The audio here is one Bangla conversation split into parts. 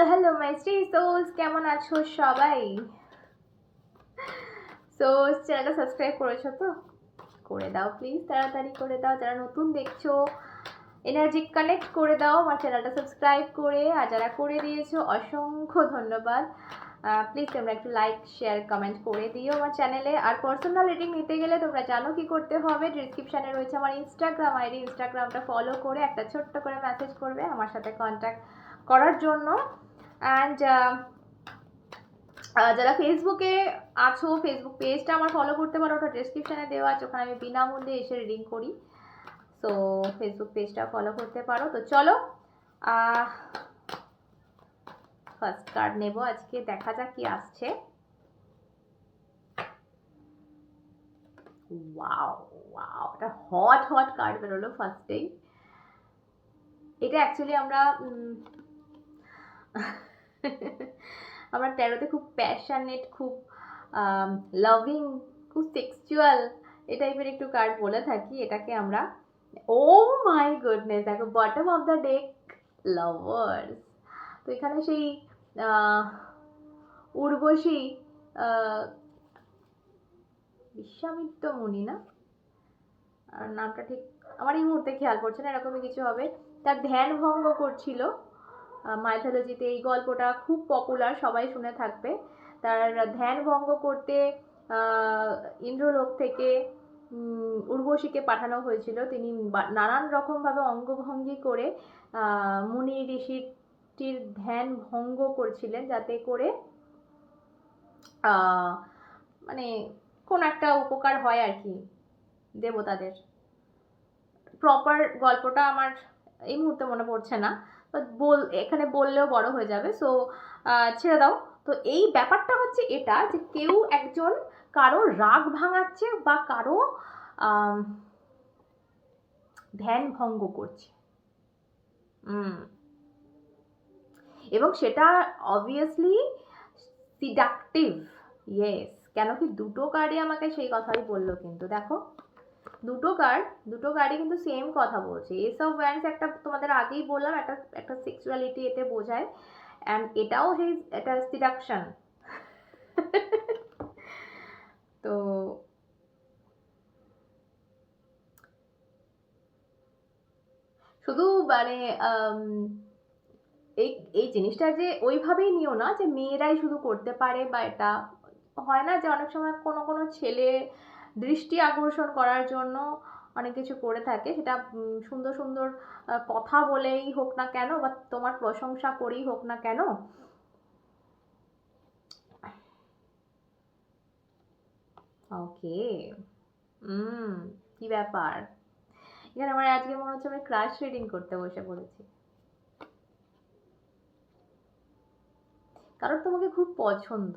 Hello hello my starry souls কেমন আছো সবাই? সো চ্যানেলটা সাবস্ক্রাইব করেছ তো? করে দাও প্লিজ তাড়াতাড়ি করে দাও। যারা নতুন দেখছ এনার্জি কানেক্ট করে দাও, আমার চ্যানেলটা সাবস্ক্রাইব করে। আর যারা করে দিয়েছ, অসংখ্য ধন্যবাদ। প্লিজ তোমরা একটু লাইক শেয়ার কমেন্ট করে দিও আমার চ্যানেলে আর পার্সোনাল রিডিং নিতে গেলে তোমরা জানো কি করতে হবে? ডিসক্রিপশানে রয়েছে আমার ইনস্টাগ্রাম আইডি ইনস্টাগ্রামটা ফলো করে একটা ছোট্ট করে মেসেজ করবে আমার সাথে কন্ট্যাক্ট করার জন্য। অ্যান্ড যারা ফেসবুকে আছো ফেসবুক পেজটা আমার ফলো করতে পারো, ওটা ডিসক্রিপশানে দেওয়া আছে, ওখানে আমি বিনামূল্যে এসে রিডিং করি। তো ফেসবুক পেজটা ফলো করতে পারো। তো চলো ফার্স্ট কার্ড নেব, আজকে দেখা যাক কি আসছে। Wow wow hot hot card বেরোলো ফার্স্টেই এটা অ্যাকচুয়ালি আমরা আমরা ট্যারোতে খুব প্যাশনেট খুব লাভিং খুব সেক্সুয়াল এই টাইপের একটু কার্ড বলে থাকি। এটাকে আমরা ও মাই গুডনেস দেখো bottom of the deck lovers তো এখানে সেই উর্বশী বিশ্বামিত্র মুনি না? আর নামটা ঠিক, আমার এই মুহূর্তে খেয়াল পড়ছে না, এরকমই কিছু হবে। তার ধ্যান ভঙ্গ করছিল। মাইথোলজিতে এই গল্পটা খুব পপুলার সবাই শুনে থাকবে। তার ধ্যান ভঙ্গ করতে ইন্দ্রলোক থেকে উর্বশীকে পাঠানো হয়েছিল। তিনি নানান রকমভাবে অঙ্গভঙ্গি করে মুনি ঋষিটির ধ্যান ভঙ্গ করছিলেন যাতে করে মানে কোন একটা উপকার হয় আর কি দেবতাদের। প্রপার গল্পটা আমার এই মুহূর্তে মনে পড়ছে না। বল, এখানে বললেও বড় হয়ে যাবে। সো ছেড়ে দাও। তো এই ব্যাপারটা হচ্ছে এটা যে কেউ একজন কারও রাগ ভাঙাচ্ছে বা কারও ধ্যান ভঙ্গ করছে। এবং সেটা অবভিয়াসলি সিডাকটিভ ইয়েস কেন কি দুটো কার্ডই আমাকে সেই কথাই বলল কিন্তু। দেখো দুটো কার্ড দুটো কার্ডই কিন্তু সেম কথা বলছে। এস অফ ওয়ান্স একটা তোমাদের আগেই বললাম, একটা একটা সেক্সুয়ালিটি এতে বোঝায়। অ্যান্ড এটাও সেই একটা সিডাকশন তো শুধু মানে এই এই জিনিসটা যে ওইভাবেই নিও না, যে মেয়েরাই শুধু করতে পারে বা এটা, হয় না যে অনেক সময় কোনো কোনো ছেলে দৃষ্টি আকর্ষণ করার জন্য অনেক কিছু করে থাকে। সেটা সুন্দর সুন্দর কথা বলেই হোক না কেন বা তোমার প্রশংসা করেই হোক না কেন। ওকে হুম কি ব্যাপার? এখানে আমার আজকে মনে হচ্ছে আমি ক্রাশ রিডিং করতে বসে পড়েছি। কারণ তোমাকে খুব পছন্দ।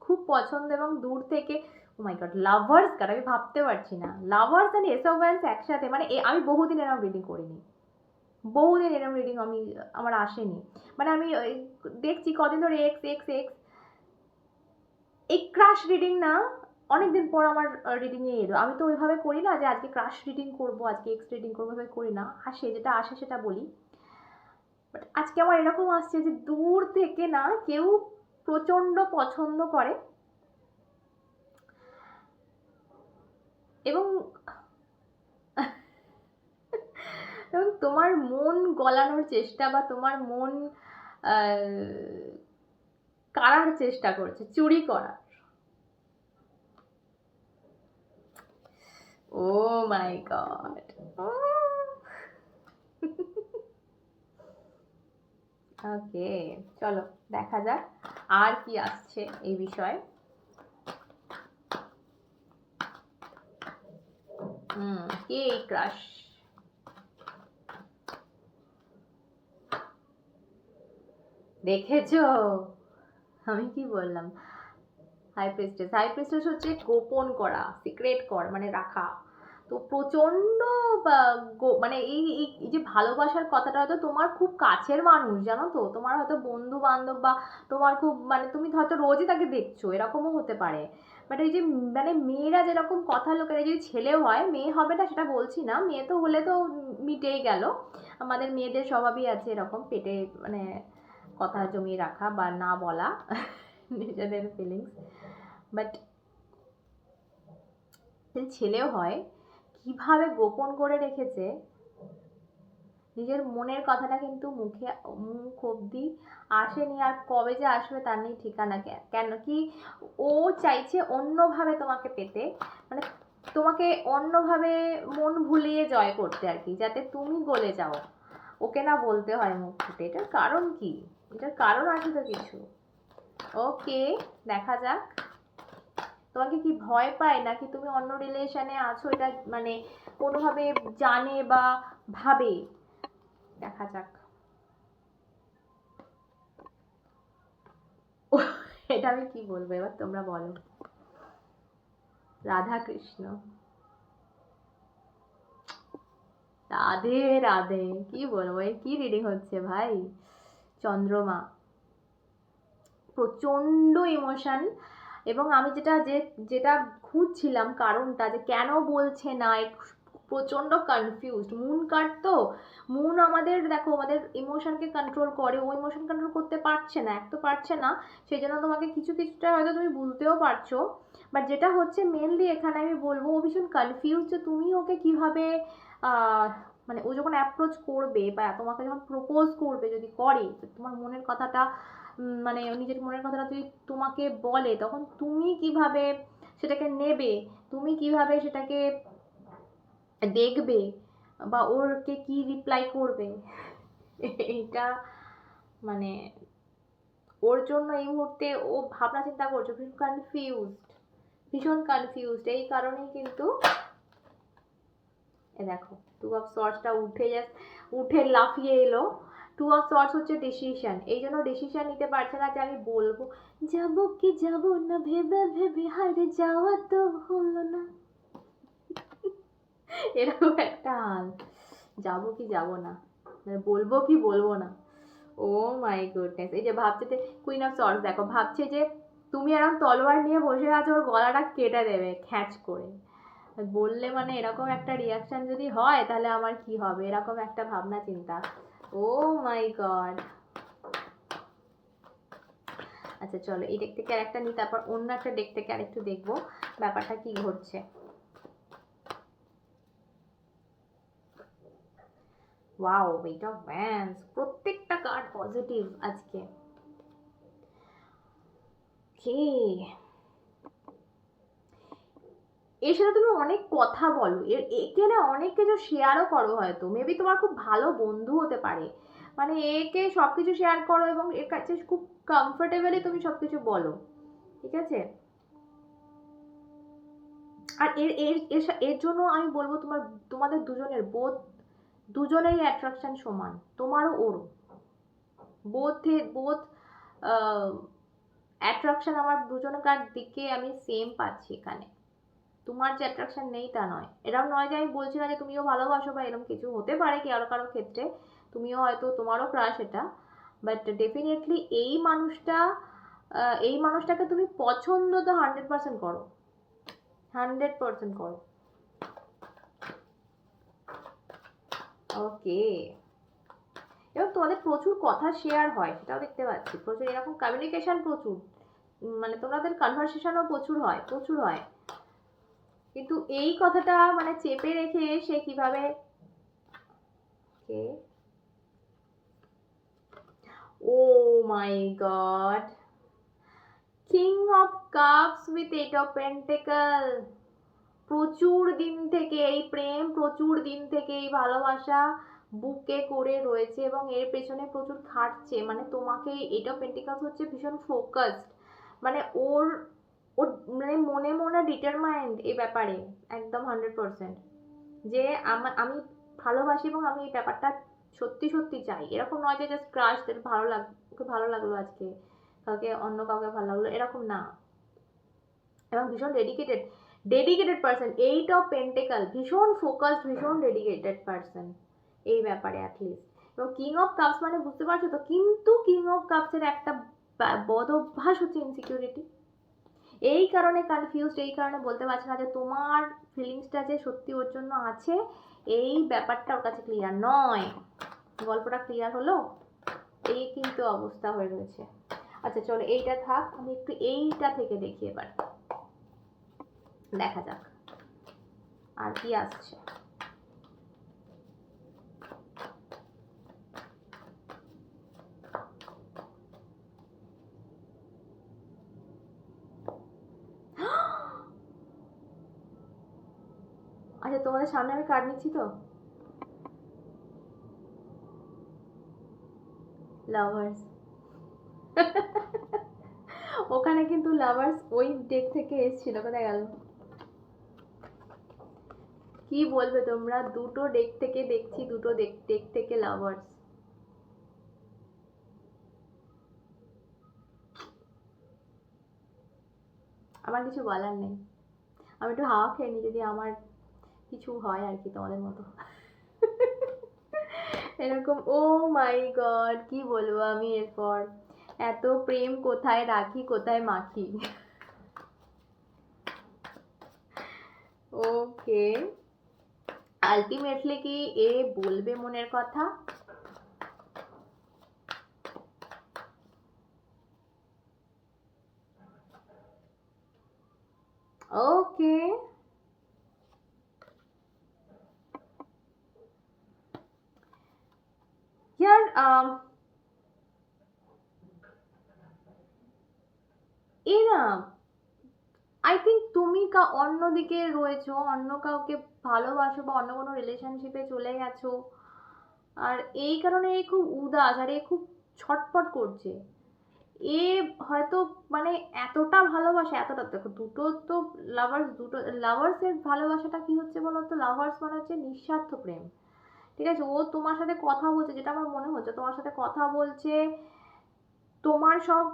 খুব পছন্দ এবং দূর থেকে মাই গড লাভার্স কার আমি ভাবতে পারছি না। লাভার্স অ্যান্ড এসোভ্যান্স একসাথে মানে আমি বহুদিন এরম রিডিং করিনি। বহুদিন এরম রিডিং আমি, আমার আসেনি। মানে আমি দেখছি কদিন ধরে এক্স এক্স এক্স এই ক্রাশ রিডিং না, অনেকদিন পর আমার রিডিংয়ে এলো। আমি তো ওইভাবে করি না যে আজকে ক্রাশ রিডিং করব, আজকে এক্স রিডিং করব ওইভাবে করি না। আসে, যেটা আসে সেটা বলি। বাট আজকে আমার এরকম আসছে যে দূর থেকে না কেউ প্রচণ্ড পছন্দ করে এবং এবং তোমার মন গলানোর চেষ্টা বা তোমার মন কাড়ার চেষ্টা করছে, চুরি করার। ও মাই গড। ওকে, চলো, দেখা যাক আর কি আসছে এই বিষয়ে। হুম এই ক্রাশ দেখেছ? আমি কি বললাম? হাই প্রেস্টেস হাই প্রেস্টেস হচ্ছে গোপন করা সিক্রেট কর মানে রাখা। তো প্রচণ্ড মানে এই এই যে ভালোবাসার কথাটা হয়তো তোমার খুব কাছের মানুষ, জানো তো? তোমার হয়তো বন্ধু বান্ধব বা তোমার খুব মানে তুমি হয়তো রোজই তাকে দেখছ, এরকমও হতে পারে। বাট এই যে মানে মেয়েরা যেরকম কথা লোকেরা যদি ছেলেও হয়, মেয়ে হবে না সেটা বলছি না, মেয়ে তো হলে তো মিটেই গেল। আমাদের মেয়েদের স্বভাবই আছে এরকম পেটে মানে কথা জমিয়ে রাখা বা না বলা, নিজেদের ফিলিংস বাট ছেলেও হয়, কীভাবে গোপন করে রেখেছে? নিজের মনের কথাটা কিন্তু মুখে, মুখ অবধি আসেনি আর কবে যে আসবে তার নেই ঠিকানা কেন কি ও চাইছে অন্যভাবে তোমাকে পেতে মানে তোমাকে অন্যভাবে মন ভুলিয়ে জয় করতে আর কি, যাতে তুমি গলে যাও। ওকে না বলতে হয় মুখ ফুটে, এটার কারণ কি? এটার কারণ আছে তো কিছু। ওকে, দেখা যাক। তোমাকে কি ভয় পায় নাকি তুমি অন্য রিলেশনে আছো এটা মানে কোনোভাবে জানে বা ভাবে? দেখা যাক। এটা আমি কি বলব? এবার তোমরা বলো। রাধা কৃষ্ণ রাধে রাধে। কি বলব? এই কি রিডিং হচ্ছে ভাই? চন্দ্রমা। প্রচণ্ড ইমোশন এবং আমি যেটা যে, যেটা খুঁজছিলাম কারণটা যে কেন বলছে না প্রচণ্ড কনফিউজড মুন কার্ড তো মুন আমাদের দেখো, আমাদের ইমোশনকে কন্ট্রোল করে। ও ইমোশন কন্ট্রোল করতে পারছে না, এক তো পারছে না, সেই জন্য তোমাকে কিছু কিছুটা হয়তো তুমি বুঝতেও পারছ। বাট যেটা হচ্ছে মেনলি এখানে আমি বলব, ও ভীষণ কনফিউজ যে তুমি ওকে কীভাবে মানে ও যখন অ্যাপ্রোচ করবে বা তোমাকে যখন প্রপোজ করবে যদি করে তোমার মনের কথাটা মানে নিজের মনের কথাটা যদি তোমাকে বলে, তখন তুমি কীভাবে সেটাকে নেবে? তুমি কীভাবে সেটাকে দেখবে বা ওরকে কি রিপ্লাই করবে, এটা মানে ওর জন্য এই মুহূর্তে ও ভাবনা চিন্তা করছে, ভীষণ কনফিউজড ভীষণ কনফিউজড এই কারণেই কিন্তু এ দেখো টু অফ সর্টসটা উঠে যাস, উঠে লাফিয়ে এলো। টু অফ সর্টস হচ্ছে ডিসিশন এই জন্য ডিসিশন নিতে পারছে না যে আমি বলব, যাব কি যাব না, ভেবে ভেবে হারে যাওয়া তো হলো না। এরকম একটা হাল যাব কি যাব না। মানে বলব কি বলব না। ও মাই গুডনেস এই যে ভাবছে যে কুইন অফ সর্টস দেখো, ভাবছে যে তুমি এরকম তলোয়ার নিয়ে বসে আছো, ওর গলাটা কেটে দেবে, খ্যাচ করে। বললে মানে এরকম একটা রিয়াকশন যদি হয়, তাহলে আমার কি হবে? এরকম একটা ভাবনা চিন্তা। ও মাই গড আচ্ছা চলো এই ডেক থেকে আরেকটা নিই, তারপর অন্য একটা ডেক থেকে আরেকটু দেখব, ব্যাপারটা কি ঘটছে। ওয়াও এইট অফ প্রত্যেকটা কার্ড পজিটিভ আজকে। এর সাথে তুমি অনেক কথা বলো। এর, একে না অনেক কিছু শেয়ারও করো হয়তো। মেবি তোমার খুব ভালো বন্ধু হতে পারে। মানে একে সব কিছু শেয়ার করো এবং এর কাছে খুব কমফোর্টেবলি তুমি সব কিছু বলো। ঠিক আছে? আর এর এর এর জন্য আমি বলব তোমার, তোমাদের দুজনের বোধ দুজনেরই অ্যাট্রাকশন সমান, তোমারও ওরও বোধে বোধ অ্যাট্রাকশন আমার দুজনকার দিকে আমি সেম পাচ্ছি এখানে। তোমার যে অ্যাট্রাকশন নেই তা নয়। এরকম নয় যে আমি বলছি না যে তুমিও ভালোবাসো বা এরকম কিছু হতে পারে কি আরও কারও ক্ষেত্রে, তুমিও হয়তো তোমারও ক্রাশ এটা। বাট ডেফিনেটলি এই মানুষটা এই মানুষটাকে তুমি পছন্দ তো হান্ড্রেড পার্সেন্ট করো। হান্ড্রেড পার্সেন্ট করো। ওকে এবং তোমাদের প্রচুর কথা শেয়ার হয়, সেটাও দেখতে পাচ্ছি। প্রচুর, এরকম কমিউনিকেশন প্রচুর। মানে তোমাদের কনভারসেশনও প্রচুর হয় প্রচুর হয়। কিন্তু এই কথাটা মানে চেপে রেখে সে কীভাবে? ও my god king of cups with eight of pentacles প্রচুর দিন থেকে, এই প্রেম প্রচুর দিন থেকে, এই ভালোবাসা বুকে করে রয়েছে এবং এর পেছনে প্রচুর খাটছে। মানে তোমাকে এটা পেন্টিকালস হচ্ছে ভীষণ ফোকাসড মানে ওর ওর মানে মনে মনে ডিটারমাইন্ড এই ব্যাপারে, একদম হান্ড্রেড পার্সেন্ট যে আমি ভালোবাসি এবং আমি এই ব্যাপারটা সত্যি সত্যি চাই। এরকম নয় যে জাস্ট ক্রাশ ভালো লাগ, ওকে ভালো লাগল আজকে কাউকে অন্য কাউকে ভালো লাগল, এরকম না। এবং ভীষণ dedicated dedicated person eight of pentacles ভীষণ ফোকাসড ভীষণ ডেডিকেটেড পার্সন এই ব্যাপারে অ্যাটলিস্ট এবং কিং অফ কাপস মানে বুঝতে পারছ তো, কিন্তু কিং অফ কাপসের একটা বদ অভ্যাস হচ্ছে ইনসিকিউরিটি এই কারণে কনফিউজড এই কারণে বলতে পারছে না যে তোমার ফিলিংসটা যে সত্যি ওর জন্য আছে, এই ব্যাপারটা ওর কাছে ক্লিয়ার নয়। গল্পটা ক্লিয়ার হলো? এই কিন্তু অবস্থা হয়ে রয়েছে। আচ্ছা চলো এইটা থাক, আমি একটু এইটা থেকে দেখি এবার। দেখা যাক। আর কি আসছে? আচ্ছা তোমাদের সামনে আমি কার্ড নিচ্ছি তো? লাভার্স ওখানে কিন্তু লাভার্স ওই ডেক থেকে এসেছিল, কোথায় গেল? কি বলবে তোমরা? দুটো ডেক থেকে দেখছি, দুটো ডেক ডেক থেকে লাভার্স আমার কিছু বলার নেই। আমি একটু হাওয়া খেয়ে নিই যদি আমার কিছু হয় আর কি তোমাদের মতো। এরকম ও মাই গড কি বলব আমি এরপর? এত প্রেম কোথায় রাখি, কোথায় মাখি? ওকে আলটিমেটলি কি এ বলবে মনের কথা ওকে ইয়ার এ না আই থিঙ্ক তুমি কা অন্যদিকে রয়েছো, অন্য কাউকে ভালোবাসো বা অন্য কোনো রিলেশনশিপে চলে গেছো, আর এই কারণে এ খুব উদাস আর এ খুব ছটপট করছে। এ হয়তো মানে এতটা ভালোবাসে, এতটা, দেখো দুটো তো লাভার্স দুটো লাভার্সের ভালোবাসাটা কি হচ্ছে বলো তো লাভার্স মানে হচ্ছে নিঃস্বার্থ প্রেম। ঠিক আছে? ও তোমার সাথে কথা বলছে, যেটা আমার মনে হচ্ছে, তোমার সাথে কথা বলছে, তোমার সব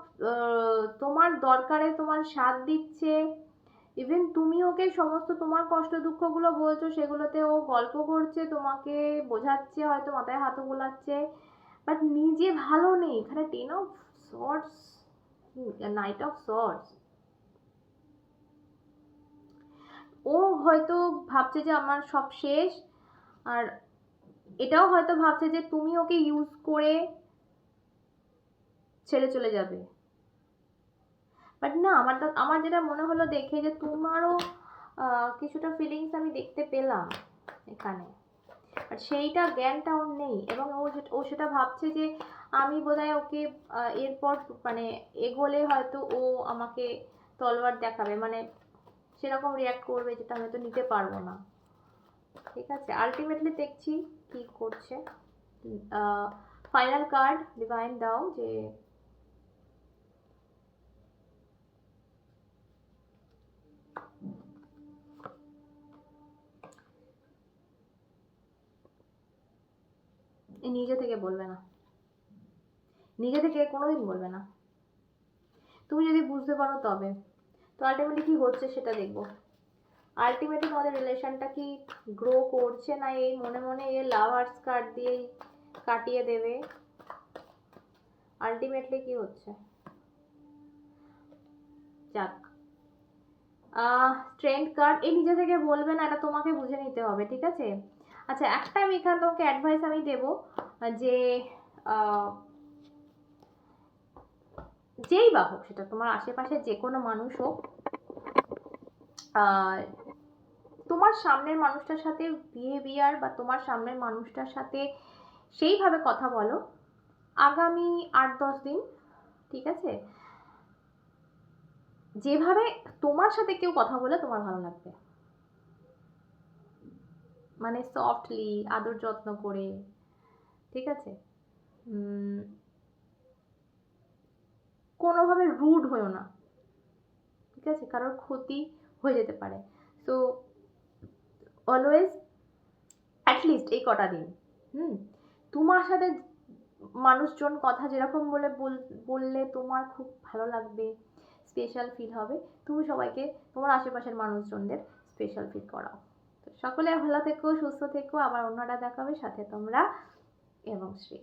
তোমার দরকারে তোমার সাথ দিচ্ছে ইভেন তুমি ওকে সমস্ত তোমার কষ্ট দুঃখগুলো বলছো, সেগুলোতে ও গল্প করছে, তোমাকে বোঝাচ্ছে, হয়তো মাথায় হাতও বোলাচ্ছে। বাট নিজে ভালো নেই, এখানে ten of swords knight of swords ও হয়তো ভাবছে যে আমার সব শেষ, আর এটাও হয়তো ভাবছে যে তুমি ওকে ইউজ করে ছেড়ে চলে যাবে। বাট না, আমার আমার যেটা মনে হলো দেখে যে তোমারও কিছুটা ফিলিংস আমি দেখতে পেলাম এখানে। আর সেইটা জ্ঞানটা ওর নেই, এবং ও ও সেটা ভাবছে যে আমি বোধহয় ওকে এরপর মানে এগোলে হয়তো ও আমাকে তলোয়ার দেখাবে। মানে সেরকম রিয়াক্ট করবে যেটা হয়তো নিতে পারব না। ঠিক আছে? আলটিমেটলি দেখছি কি করছে। ফাইনাল কার্ড ডিভাইন দাও যে নিজে থেকে বলবে না। নিজে থেকে কোনোদিন বলবে না। তুমি যদি বুঝতে পারো তবে। তো আলটিমেটলি কি হচ্ছে সেটা দেখব। আলটিমেটলি তোমাদের রিলেশনটা কি গ্রো করছে না এই মনে মনে এ লাভার্স কার্ড দিয়েই কাটিয়ে দেবে? আলটিমেটলি কি হচ্ছে? যাক। স্ট্রেংথ কার্ড এই নিজে থেকে বলবে না, এটা তোমাকে বুঝে নিতে হবে, ঠিক আছে? আচ্ছা একটা আমি এখানে তোমাকে অ্যাডভাইস আমি দেব, যে যেই বা হোক, সেটা তোমার আশেপাশে যে কোনো মানুষ হোক তোমার সামনের মানুষটার সাথে বিহেভিয়ার বা তোমার সামনের মানুষটার সাথে সেইভাবে কথা বলো। আগামী আট, দশ দিন, ঠিক আছে? যেভাবে তোমার সাথে কেউ কথা বলে তোমার ভালো লাগবে। মানে সফটলি আদর যত্ন করে, ঠিক আছে? কোনোভাবে রুড হয়েও না, ঠিক আছে? কারোর ক্ষতি হয়ে যেতে পারে। সো অলওয়েজ অ্যাটলিস্ট এই কটা দিন, হুম? তোমার সাথে মানুষজন কথা যেরকম বলে বল- বললে তোমার খুব ভালো লাগবে স্পেশাল ফিল হবে। তুমি সবাইকে, তোমার আশেপাশের মানুষজনদের স্পেশাল ফিল করাও। সকলে ভালো থেকো সুস্থ থেকো। আবার অন্যরা দেখাবে সাথে তোমরা এবং শ্রী।